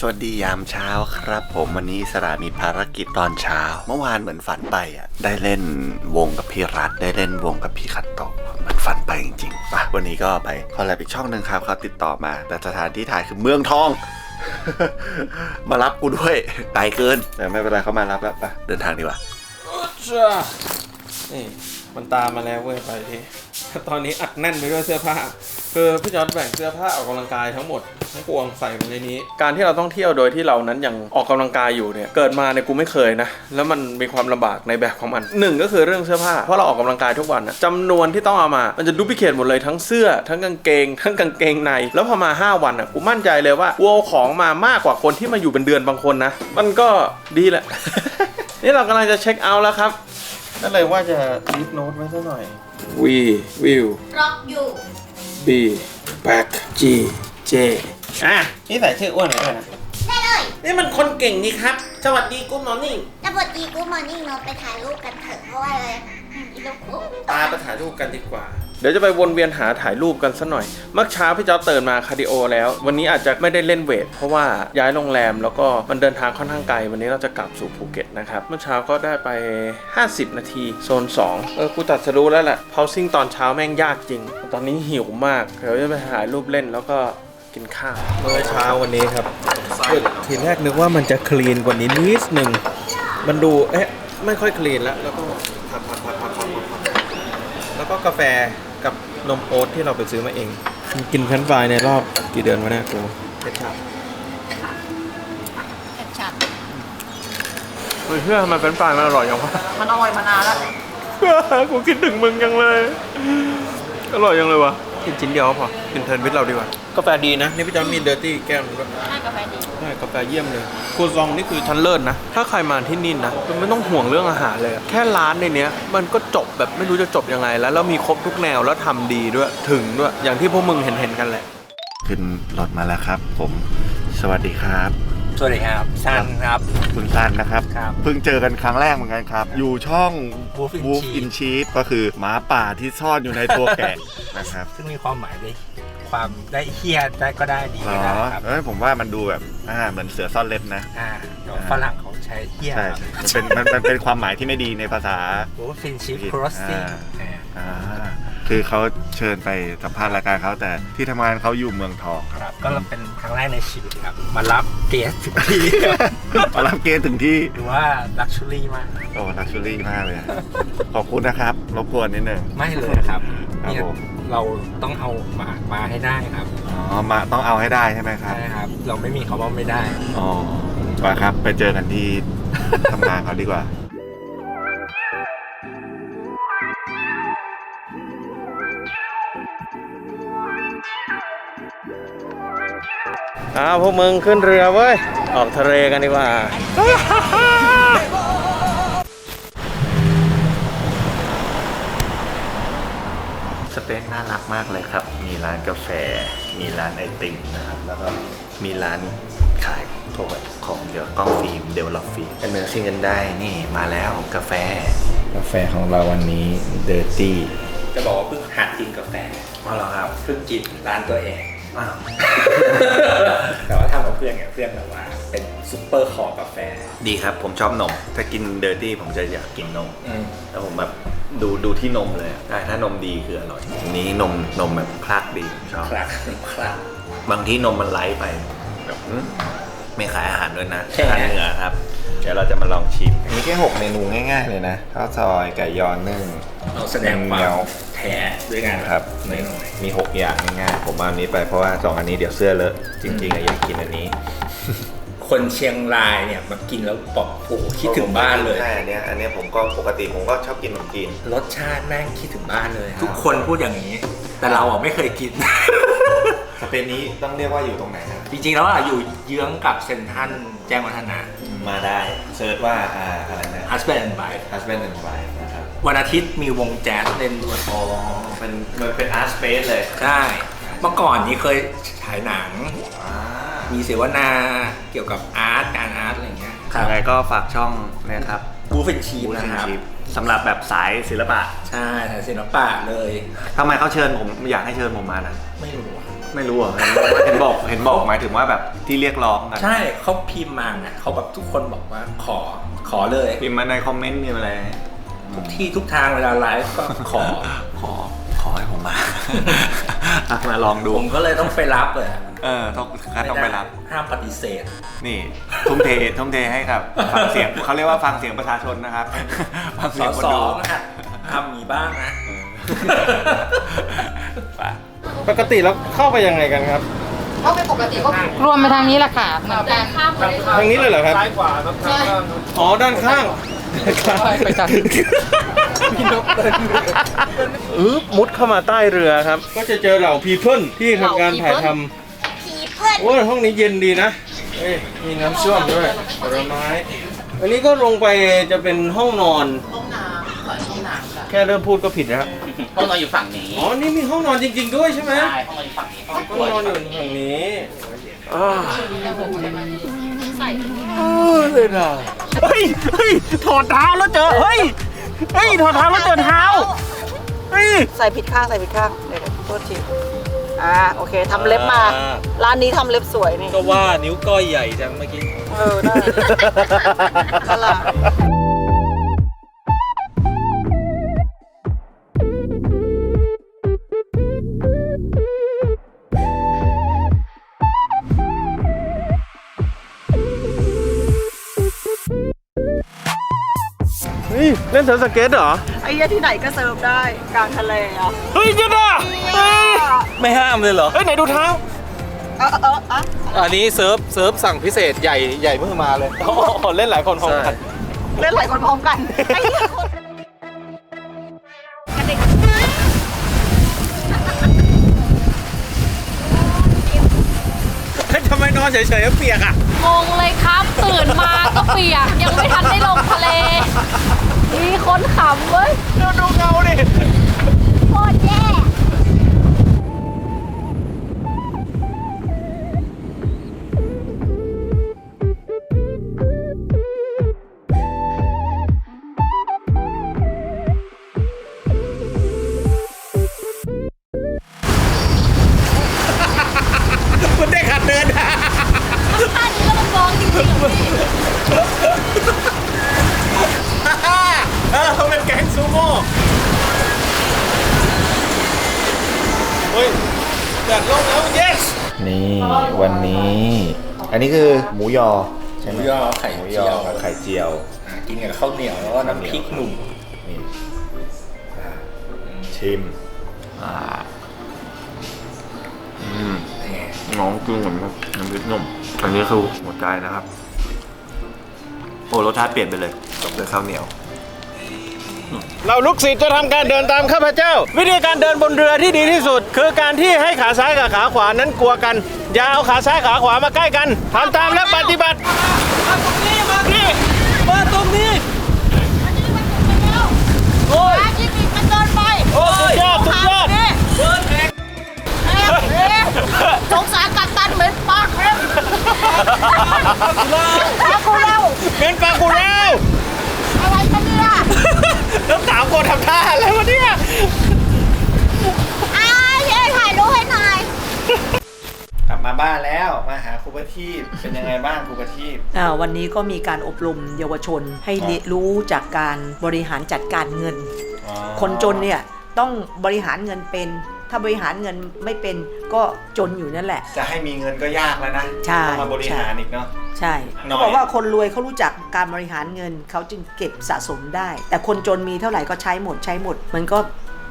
สวัสดียามเช้าครับ ผมวันนี้อิสระมีภารกิจตอนเช้า เมื่อวานเหมือนฝันไปอะได้เล่นวงกับพี่รัฐได้เล่นวงกับพี่คัตโตมันฝันไปจริงๆป่ะวันนี้ก็ไปคอลแลบอีกช่องหนึ่งครับเขาติดต่อมา แต่สถานที่ถ่ายคือเมืองทอง มารับกูด้วยไกลเกินแต่ไม่เป็นไรเขามารับแล้วป่ะเดินทางดีกว่าจ้านี่ มันตามมาแล้วเว้ยไปทีตอนนี้อัดแน่นไปด้วยเสื้อผ้า คือพี่จอร์ดแบ่งเสื้อผ้าออกกำลังกายทั้งหมดทั้งปวงใส่มาในนี้ การที่เราต้องเที่ยวโดยที่เรานั้นยังออกกำลังกายอยู่เนี่ยเกิดมาเนี่ยกูไม่เคยนะ แล้วมันมีความลำบากในแบบของมันหนึ่งก็คือเรื่องเสื้อผ้าเพราะเราออกกำลังกายทุกวันนะจำนวนที่ต้องเอามา มันจะดูพิเคทหมดเลยทั้งเสื้อ ทั้งกางเกง ทั้งกางเกงใน แล้วพอมา 5 วันอะกูมั่นใจเลยว่ากูเอาของมามากกว่าคนที่มาอยู่เป็นเดือนบางคนนะมันก็ดีแหละนี่เรากำลังจะเช็คเอาท์แล้วครับ ก็เลยว่าจะลิฟโน้ตไว้สักหน่อยวีวิวร็อกอยู่ B back G J อะนี่ใส่ชื่ออ้วนหน่อยด้วยนะ ได้เลยนี่มันคนเก่งนี่ครับ สวัสดีกูมอร์นิ่งแล้วบทดีกูมอร์นิ่งเนาะไปถ่ายรูปกันเถอะ เพราะว่าอะไรอืมอีลูกกู ตาไปถ่ายรูปกันดีกว่า เดี๋ยวจะไปวนเวียนหาถ่ายรูปกันสักหน่อยเมื่อเช้าพี่จอร์จตื่นมาคาร์ดิโอแล้ว วันนี้อาจจะไม่ได้เล่นเวท เพราะว่าย้ายโรงแรมแล้วก็มันเดินทางค่อนข้างไกล วันนี้เราจะกลับสู่ภูเก็ตนะครับ เมื่อเช้าก็ได้ไป 50 นาทีโซน 2 เออ กูตัดสรู้แล้วแหละพาวซิ่งตอนเช้าแม่งยากจริง ตอนนี้หิวมาก เดี๋ยวจะไปถ่ายรูปเล่นแล้วก็กินข้าวเมื่อเช้าวันนี้ครับทีแรกนึกว่ามันจะคลีนกว่านี้นิดหนึ่งมันดูเอ๊ะไม่ค่อยคลีนแล้วแล้วก็พักพักพักพักพักพักแล้วก็กาแฟ กับนมโอ๊ตที่เราไปซื้อมาเองกินแฟรนช์ฟรายในรอบกี่เดือนวะเนี่ยกูเจ็ดชาชัดเฮ้ยเพื่อทำไมแฟรนช์ฟรายมันอร่อยยังวะ มันอร่อยมานานแล้ว กูคิดถึงมึงจังเลย อร่อยยังเลยวะ กินชิ้นเดียวก็พอกินเทิร์นวิทเราดีกว่ากาแฟดีนะนี่พี่จอนมีเดอร์ตี้แก้วนึงด้วยให้กาแฟดีใช่กาแฟเยี่ยมเลยครัวซองนี่คือชั้นเลิศนะ ถ้าใครมาที่นี่นะมันไม่ต้องห่วงเรื่องอาหารเลยอะแค่ร้านในเนี้ยมันก็จบแบบไม่รู้จะจบยังไง แล้วแล้วมีครบทุกแนวแล้วทำดีด้วยถึงด้วยอย่างที่พวกมึงเห็นเห็นๆกันแหละ ขึ้นรถมาแล้วครับ ผม สวัสดีครับ สวัสดีครับซันครับ คุณซันนะครับ ครับ เพิ่งเจอกันครั้งแรกเหมือนกันครับ อยู่ช่อง Wolf in Wolf Sheep in Sheep ก็คือหมาป่าที่ซ่อนอยู่ในตัวแกะนะครับ ซึ่งมีความหมายได้ความได้เฮียได้ก็ได้ดีอ๋ก็อได้ครับเอ้ยผมว่ามันดูแบบอ่าเหมือนเสือซ่อนเล็บนะ อ่าเดี๋ยวฝรั่งเขาใช้เฮียใช่ มันเป็นมันมันเป็นความหมายที่ไม่ดีในภาษา โอ้ฟินชิปผิดครอสซิ่งอ่าอ่า คือเขาเชิญไปสัมภาษณ์รายการเขาแต่ที่ทำงานเขาอยู่เมืองทองคครับรับก็เป็นครั้งแรกในชีวิตครับ มารับเกสถึงที่มารับเกณฑ์ถึงที่ หรือว่าลักชัวรี่มาก โอ้ลักชัวรี่มากเลยขอบคุณนะครับ รบกวนนิดนึงไม่เลยครับครับเนี่ยผม เราต้องเอามามาให้ได้ครับอ๋อมาต้องเอาให้ได้ใช่ไหมครับ ใช่ครับ เราไม่มีคำว่าไม่ได้ อ๋อไปครับ ไปเจอกันที่ทำงานเขาดีกว่า อ้าวพวกมึงขึ้นเรือเว้ย ออกทะเลกันดีกว่า สเต็กน่ารักมากเลยครับ มีร้านกาแฟ มีร้านไอติมนะครับ แล้วก็มีร้านขายพวกแบบของเกี่ยวกับกล้องฟิล์มเดลล็อปฟิล์มกันเนื้อซิ่งกันได้ นี่มาแล้วกาแฟ กาแฟของเราวันนี้เดอร์ตี้จะบอกว่าเพิ่งหัดกินกาแฟมาแล้วครับเพิ่งกินร้านตัวเอง อ้าว แต่ว่าทำกับเพื่อนไงเพื่อนแบบว่า เป็นซุปเปอร์คอร์กาแฟดีครับ ผมชอบนม ถ้ากินเดอร์ตี้ผมจะอยากกินนม อืมแล้วผมแบบดูดูที่นมเลยอะได้ถ้านมดีคืออร่อยทีนี้นมนมแบบคลักดีผมชอบ คลักคลัก บางที่นมมันไลท์ไปแบบอืมไม่ขายอาหารด้วยนะใช่อาหารเหนือครับเดี๋ยวเราจะมาลองชิมมีแค่6เมนูง่ายๆเลยนะข้าวซอยไก่ยอนึ่ง เราแสดงควาเหนียวมแท้ด้วยกันครับหน่อยมี 6 อย่างง่ายๆ ผมเอาอันนี้ไปเพราะว่า 2 อันนี้เดี๋ยวเสื้อเลอะจริงๆอะอยากกินอันนี้ๆคนเชียงรายเนี่ยมากินแล้วบอกโอ้โหคิดถึงบ้านเลย ใช่อันเนี้ยอันเนี้ยผมก็ปกติผมก็ชอบกินขนมจีน รสชาติแม่งคิดถึงบ้านเลยทุกคนพูดอย่างนี้ แต่เราอะไม่เคยกิน สเปนนี้ต้องเรียกว่าอยู่ตรงไหนนะจริงๆแล้วอะอยู่เยื้องกับเซนทรันแจ้งวัฒนะ มาได้เซิร์ชว่าอ่าอะไรนะ Husband and Wife husband and wife นะครับวันอาทิตย์มีวงแจ๊สเล่นด้วยอ๋อมันมันเป็น art space เลยใช่เมื่อก่อนนี้เคยฉายหนัง อ่ามีเสวนาเกี่ยวกับอาร์ตการอาร์ตอะไรอย่างเงี้ยยังไงก็ฝากช่องนะครับบูฟเฟนชีฟนะครับสำหรับแบบสายศิลปะใช่ถ่ายศิลปะเลยทำไมเขาเชิญผมอยากให้เชิญผมมานะ ไม่รู้อะ ไม่รู้เหรอเห็นบอกเห็นบอกหมายถึงว่าแบบที่เรียกร้องกันใช่เขาพิมพ์มาไงเขาแบบทุกคนบอกว่าขอขอเลยพิมพ์มาในคอมเมนต์มีอะไรทุกที่ทุกทางเวลาไลฟ์ก็ขอขอขอให้ผมมาอะมาลองดูผมก็เลยต้องไปรับเลยอะเออต้องงั้นต้องไปรับ ห้ามปฏิเสธ นี่ทุ่มเททุ่มเทให้ครับฟังเสียงเขาเรียกว่าฟังเสียงประชาชนนะครับฟังสเสียองคนสอดูงนะฮะทำมีบ้างนะไป ปกติแล้วเข้าไปยังไงกันครับรวมไปทางนี้แหละค่ะเหมือนกันทางนี้เลยเหรอครับซ้ายขวาครับข้างล่างครับอ๋อด้านข้างไปทางพี่นกเดินอือมุดเข้ามาใต้เรือครับ ก็จะเจอเหล่าพีเพิลที่ทำการถ่ายทผีเพื่อนำโอ้ยห้องนี้เย็นดีนะเอ้ยมีน้ำส้วมด้วยผลไม้อันนี้ก็ลงไปจะเป็นห้องนอน ค่ะแค่เริ่มพูดก็ผิดนะครับห้องนอนอยู่ฝั่งนี้อ๋อ นี่มีห้องนอนจริง ๆ ด้วยใช่ไหมใช่ห้องนอนอยู่ฝั่งนี้ห้องห้องนอนอยู่ฝั่งนี้อ่าเฮ้ยเฮ้ยถอดเท้าแล้วเจอ เฮ้ย เฮ้ย ถอดเท้าแล้วเจอเท้า เฮ้ย ใส่ผิดข้างใส่ผิดข้างเดี๋ยวๆโทษทีอ่าโอเคทำเล็บมาร้านนี้ทำเล็บสวยนี่ ก็ว่านิ้วก้อยใหญ่จังเมื่อกี้ เออได้ นั่นแหละ ล่นเซิร์ฟสเก็ตเหรอ ไอ้เหี้ยที่ไหนก็เสิร์ฟได้กลางทะเลอะเฮ้ยจะด่าเฮ้ยไม่ห้ามเลยเหรอ เฮ้ยไหนดูเท้า เออเออเอออันนี้เซิร์ฟเซิร์ฟสั่งพิเศษใหญ่ใหญ่เพิ่งมาเลยอ๋อเล่นหลายคนพร้อมกัน เล่นหลายคนพร้อมกันไอ้เหี้ยคนเฮ้ยทำไมนอนเฉยๆแล้วเปียกอะ งงเลยครับ ตื่นมาก็เปียก ยังไม่ทันได้ลงทะเล มีคนขำเว้ยดูดูเงาดิ โคตรแย่ วันนี้ อันนี้คือหมูยอใช่หไหมมูยอไข่หมูยเจีอยวกับไข่เจียว อ่ากินกับข้าวเหนียวแล้วก็น้ำพริกหนุ่มนี่อ่าชิมอ่าอืมนี่น้องกินกับน้ำพริกหนุ่มอันนี้คือหัวใจนะครับ โอ้รสชาติเปลี่ยนไปเลยกับเดือข้าวเหนียว เราลูกศิษย์จะทำการเดินตามข้าพเจ้า วิธีการเดินบนเรือที่ดีที่สุด คือการที่ให้ขาซ้ายกับขาขวานั้นกลัวกัน อย่าเอาขาซ้ายขาขวามาใกล้กันทำตามและปฏิบัติมาตรงนี้มาที่มาตรงนี้โอ้ยจิมมี่มันเดินไปโอ้สุดยอดสุดยอดสงสารกัปตันเหมือนปากเร็วเงินปลากูแล้วอะไรกันเนี่ย แล้วสามคนทำท่าอะไรวะเนี่ยอ้าวเย้ถ่ายรูปให้หน่อยกลับมาบ้านแล้วมาหาครูประทีปเป็นยังไงบ้างครูประทีป อ่าวันนี้ก็มีการอบรมเยาวชนให้เรียนรู้จากการบริหารจัดการเงินอ๋อคนจนเนี่ยต้องบริหารเงินเป็น ถ้าบริหารเงินไม่เป็น ก็จนอยู่นั่นแหละ จะให้มีเงินก็ยากแล้วนะใช่ ต้องมาบริหารอีกเนาะ ใช่หน่อย เขาบอกว่าคนรวยเขารู้จักการบริหารเงินเขาจึงเก็บสะสมได้ แต่คนจนมีเท่าไหร่ก็ใช้หมดใช้หมด มันก็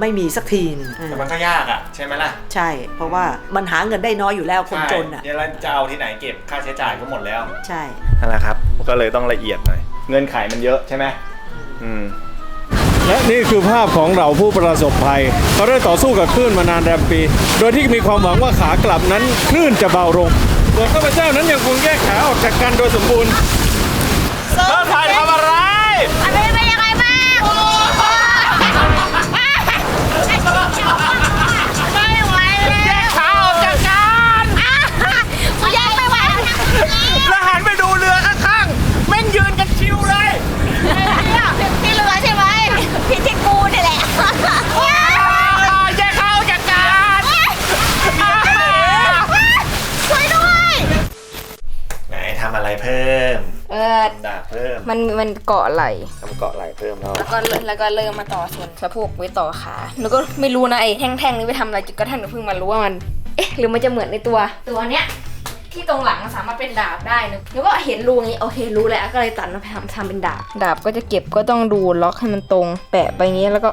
ไม่มีสักทีหนึงเออแต่มันก็ยากอะ ใช่ไหมล่ะใช่ เพราะว่ามันหาเงินได้น้อยอยู่แล้วคนจนอะ ใช่เดี๋ยวเราจะเอาที่ไหนเก็บค่าใช้จ่ายก็หมดแล้ว ใช่ นั่นแหละครับ ก็เลยต้องละเอียดหน่อย เงินไขมันเยอะใช่ไหมอืม และนี่คือภาพของเราผู้ประสบภัยเขาได้ต่อสู้กับคลื่นมานานแรมปี โดยที่มีความหวังว่าขากลับนั้นคลื่นจะเบาลงส่วนข้าพเจ้านั้นยังคงแยกขาออกจากกันโดยสมบูรณ์เธอถ่ายทำอะไร มมันมันเกาะไหลทำเกาะไหลเพิ่มแล้วแล้วก็แล้วก็เริ่มมาต่อส่วนสะโพกไว้ต่อขาหนูก็ไม่รู้นะไอ้แท่งๆนี้ไปทำอะไรจนกระทั่งหนูเพิ่งมารู้ว่ามันเอ๊ะหรือมันจะเหมือนในตัวตัวเนี้ยที่ตรงหลังมันสามารถเป็นดาบได้หนูหนูก็เห็นรูนี้โอเครู้แล้วก็เลยตัดมาทำทำเป็นดาบ ดาบก็จะเก็บก็ต้องดูล็อกให้มันตรง แปะไปอย่างงี้แล้วก็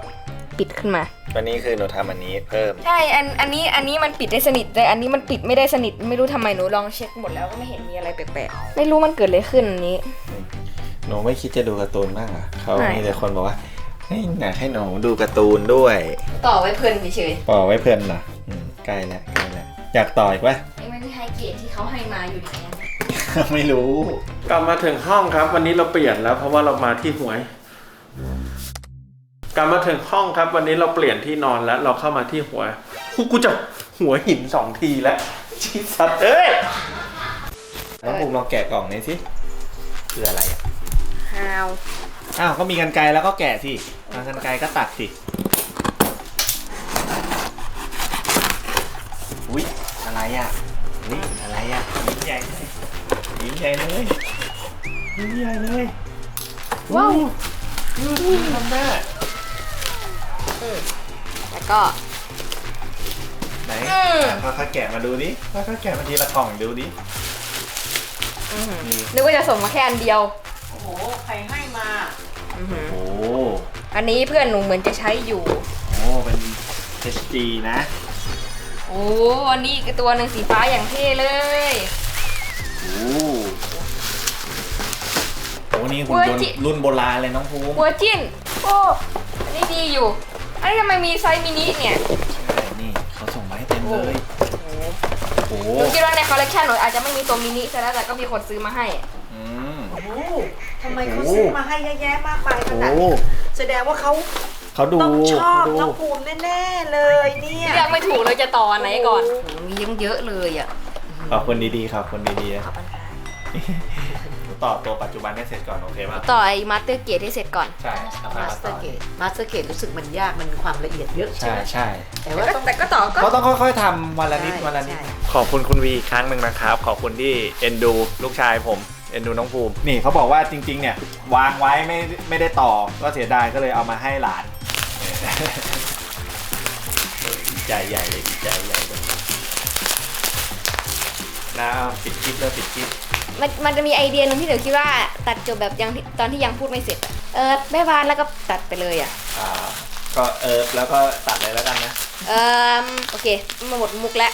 ปิดขึ้นมาวันนี้คือหนูทำอันนี้เพิ่ม ใช่ อัน อันนี้ อันนี้มันปิดได้สนิท แต่อันนี้มันปิดไม่ได้สนิท ไม่รู้ทำไมหนูลองเช็คหมดแล้วก็ไม่เห็นมีอะไรแปลกๆ ไม่รู้มันเกิดอะไรขึ้นอันนี้ หนูไม่คิดจะดูการ์ตูนบ้างเหรอเขาไม่ มีแต่คนบอกว่าเฮ้ยอยากให้หนูดูการ์ตูนด้วยต่อไว้เพลินเฉยปอไว้เพลินเหรออืมใกล้แล้วใกล้แล้วอยากต่ออีกปะ ๆนี่มันไฮเกรดที่เขาให้มาอยู่อย่างเงี้ยไม่รู้ กลับมาถึงห้องครับ วันนี้เราเปลี่ยนแล้ว เพราะว่าเรามาที่หวย กลับมาถึงห้องครับ วันนี้เราเปลี่ยนที่นอนแล้ว เราเข้ามาที่หัวกูจะหัวหินสองทีแล้วชีสัตว์เอ้ยน้องภูมิลองแกะกล่องนี้สิคืออะไรอะ ฮาวอ้าวก็มีกันไกรแล้วก็แกะสิเอากันไกรก็ตัดสิอุ้ยอะไรอะอุ้ยอะไรอะยิ้มใหญ่เลยยิ้มใหญ่เลยยิ้มใหญ่เลยว้าวทำหน้าแล้วก็ไหนอืมค่อยๆแกะมาดูดิค่อยๆแกะมาทีละกล่องดูดินึกว่าจะส่งมาแค่อันเดียวโอ้โหใครให้มา อื้อหือโอ้อันนี้เพื่อนหนูเหมือนจะใช้อยู่โหเป็น HD นะโอ้อันนี้อีกตัวหนึ่งสีฟ้าอย่างเท่เลย โอ้โหนี่หุ่นยนเวอร์จิต์รุ่นโบราณเลยน้องภูมิหัวจิ้น โอ้อันนี้ดีอยู่ อันนี้ทำไมมีไซส์มินิเนี่ย ใช่นี่เขาส่งมาให้เต็มเลยโอ้โหหนูคิดว่าในคอลเลคชันหนูอาจจะไม่มีตัวมินิซะแล้วแต่ก็มีคนซื้อมาให้ อืมโอ้โหทำไมเขาซื้อมาให้เยอะแยะมากมายขโอ้นาดนี้แสดงว่าเขาเขาดูต้องชอบเขาดูน้องภูมิแน่ๆเลยเนี่ยเลือกไม่ถูกเลยจะต่ออันไหนก่อนมีเยอะเยอะเลยอะขอบคนดีๆครับคนดีๆนะต่อตัวปัจจุบันให้เสร็จก่อนโอเคป่ะต่อไอ้มาสเตอร์เกตให้เสร็จก่อนใช่เอามามาสเตอต่อร์เกตมาสเตอร์เกตรู้สึกมันยากมันมีความละเอียดเยอะใช่ใช่ไหมใช่แต่ว่าต้องแต่ก็ต่อก็เขาต้องค่อยๆทำวันละนิดใช่วันละนิด ใช่ ขอบคุณคุณวีอีกครั้งหนึ่งนะครับ ขอบคุณที่เอ็นดูลูกชายผม เอ็นดูน้องภูมิ นี่เขาบอกว่าจริง ๆ เนี่ย วางไว้ไม่ไม่ได้ต่อก็เสียดายก็เลยเอามาให้หลานเออดีใจใหญ่เลยดีใจใหญ่เลยนะเอาปิดคลิปแล้วปิดคลิปมันมันจะมีไอเดียหนึงที่หนูคิดว่าตัดจบแบบยังตอนที่ยังพูดไม่เสร็จอะเออแม่บ้านแล้วก็ตัดไปเลยอะ อ่าก็เออแล้วก็ตัดเลยแล้วกันนะ เออโอเคมาหมดมุกแล้ว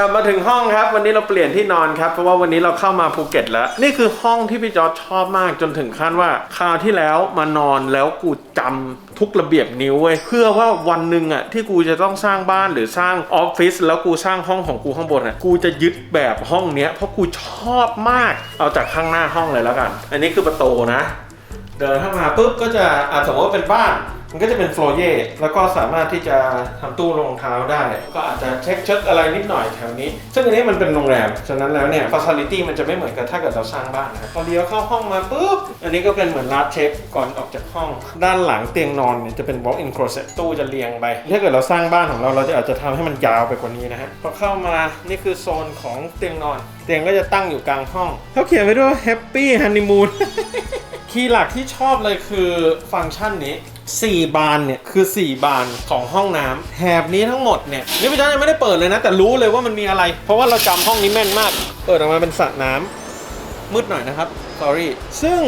กลับมาถึงห้องครับ วันนี้เราเปลี่ยนที่นอนครับเพราะว่าวันนี้เราเข้ามาภูเก็ตแล้ว นี่คือห้องที่พี่จอร์จชอบมากจนถึงขั้นว่าคราวที่แล้วมานอนแล้วกูจำทุกระเบียบนิ้วเว้ยเพื่อว่าวันหนึ่งอะที่กูจะต้องสร้างบ้านหรือสร้างออฟฟิศแล้วกูสร้างห้องของกูข้างบนอะกูจะยึดแบบห้องเนี้ยเพราะกูชอบมากเอาจากข้างหน้าห้องเลยแล้วกัน อันนี้คือประตูนะ เดินเข้ามาปุ๊บก็จะอาสมมติว่าเป็นบ้าน มันก็จะเป็นโฟลเย่แล้วก็สามารถที่จะทำตู้รองเท้าได้ ก็อาจจะเช็คเช็คอะไรนิดหน่อยแถวนี้ ซึ่งอันนี้มันเป็นโรงแรม ฉะนั้นแล้วเนี่ยฟ a ซิลิตี้มันจะไม่เหมือนกับถ้าเกิดเราสร้างบ้านนะครับพอเลี้ยวเข้าห้องมาปุ๊บ อันนี้ก็เป็นเหมือนลาดเช็คก่อนออกจากห้อง ด้านหลังเตียงนอนเนี่ยจะเป็น walk in closet ตู้จะเรียงไป ถ้าเกิดเราสร้างบ้านของเราเราจะอาจจะทำให้มันยาวไปกว่านี้นะฮะ พอเข้ามา นี่คือโซนของเตียงนอน เตียงก็จะตั้งอยู่กลางห้องเขาเขียนไว้ด้วย happy honeymoon คีย์หลักที่ชอบเลยคือฟังก์ชันนี้ 4 บานเนี่ยคือ 4 บานของห้องน้ำแถบนี้ทั้งหมดเนี่ยนี่พี่จ้ายังไม่ได้เปิดเลยนะ แต่รู้เลยว่ามันมีอะไร เพราะว่าเราจำห้องนี้แม่นมาก เปิดออกมาเป็นสระน้ำมืดหน่อยนะครับ sorry ซึ่ง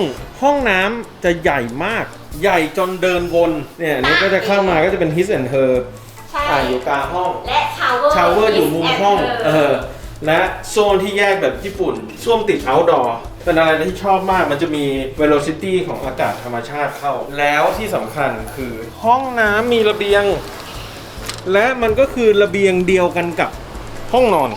ห้องน้ำจะใหญ่มาก ใหญ่จนเดินวนเนี่ยอันนี้ก็จะเข้ามาก็จะเป็น his and her ใช่อ่าอยู่กลางห้องและชาวเวอร์ชาวเวอร์อยู่มุมห้องเออ และโซนที่แยกแบบญี่ปุ่นส้วมติด outdoor เป็นอะไรที่ชอบมากมันจะมี velocity ของอากาศธรรมชาติเข้า แล้วที่สำคัญคือห้องน้ำมีระเบียง และมันก็คือระเบียงเดียวกันกับห้องนอน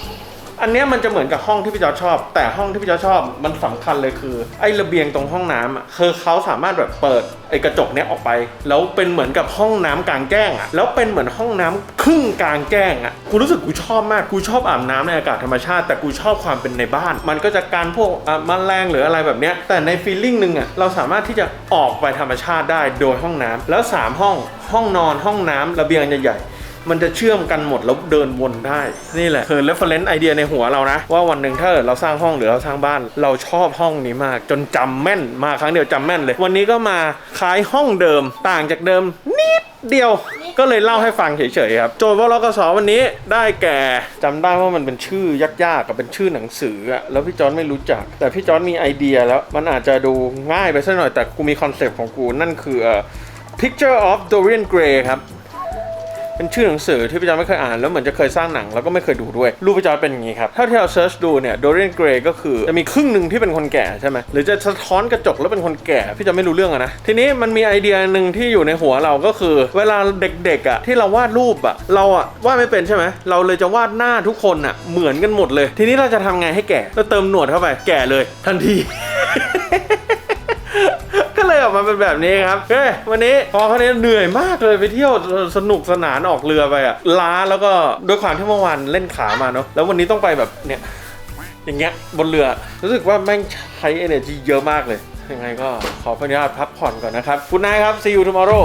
อันเนี้ยมันจะเหมือนกับห้องที่พี่จอร์จชอบ แต่ห้องที่พี่จอร์จชอบมันสำคัญเลยคือ ไอ้ระเบียงตรงห้องน้ำอะคือเขาสามารถแบบเปิดไอ้กระจกเนี้ยออกไป แล้วเป็นเหมือนกับห้องน้ำกลางแจ้งอะแล้วเป็นเหมือนห้องน้ำครึ่งกลางแจ้งอะกูรู้สึกกูชอบมากกูชอบอาบน้ำในอากาศธรรมชาติ แต่กูชอบความเป็นในบ้าน มันก็จะการพวกอะแมลงหรืออะไรแบบเนี้ยแต่ในฟีลลิ่งหนึ่งอะเราสามารถที่จะออกไปธรรมชาติได้โดยห้องน้ำแล้วสามห้องห้องนอนห้องน้ำระเบียงใหญ่ๆ มันจะเชื่อมกันหมดแล้วเดินวนได้ นี่แหละคือ reference ไอเดียในหัวเรานะ ว่าวันหนึ่งถ้าเราสร้างห้องหรือเราสร้างบ้าน เราชอบห้องนี้มาก จนจำแม่นมาครั้งเดียวจำแม่นเลย วันนี้ก็มาคล้ายห้องเดิมต่างจากเดิมนิดเดียวก็เลยเล่าให้ฟังเฉยๆครับ โจทย์วลกสวันนี้ได้แก่จำได้ว่ามันเป็นชื่อยากๆกับเป็นชื่อหนังสืออะแล้วพี่จอนไม่รู้จัก แต่พี่จอนมีไอเดียแล้วมันอาจจะดูง่ายไปสักหน่อยแต่กูมีคอนเซปต์ของกูนั่นคือเอ่อ Picture of Dorian Gray ครับ เป็นชื่อหนังสือที่พี่จอร์จไม่เคยอ่านแล้วเหมือนจะเคยสร้างหนังแล้วก็ไม่เคยดูด้วยรูปพี่จอร์จเป็นอย่างนี้ครับถ้าที่เราเซิร์ชดูเนี่ยโดเรียนเกรย์ก็คือจะมีครึ่งหนึ่งที่เป็นคนแก่ใช่ไหมหรือจะสะท้อนกระจกแล้วเป็นคนแก่พี่จะไม่รู้เรื่องอะนะทีนี้มันมีไอเดียหนึ่งที่อยู่ในหัวเราก็คือ เวลาเด็กๆอะที่เราวาดรูปอะเราอะวาดไม่เป็นใช่ไหมเราเลยจะวาดหน้าทุกคนอะเหมือนกันหมดเลย ทีนี้เราจะทำไงให้แก่เราเติมหนวดเข้าไปแก่เลยทันที ก็เลยออกมาเป็นแบบนี้ครับเฮ้ยวันนี้พอเขานี้เหนื่อยมากเลยไปเที่ยวสนุกสนานออกเรือไปอะล้าแล้วก็ด้วยความที่เมื่อวานเล่นขามาเนาะแล้ววันนี้ต้องไปแบบเนี่ยอย่างเงี้ยบนเรือรู้สึกว่าแม่งใช้ energy เยอะมากเลยยังไงก็ขออนุญาตพักผ่อนก่อนนะครับคุณนายครับ see you tomorrow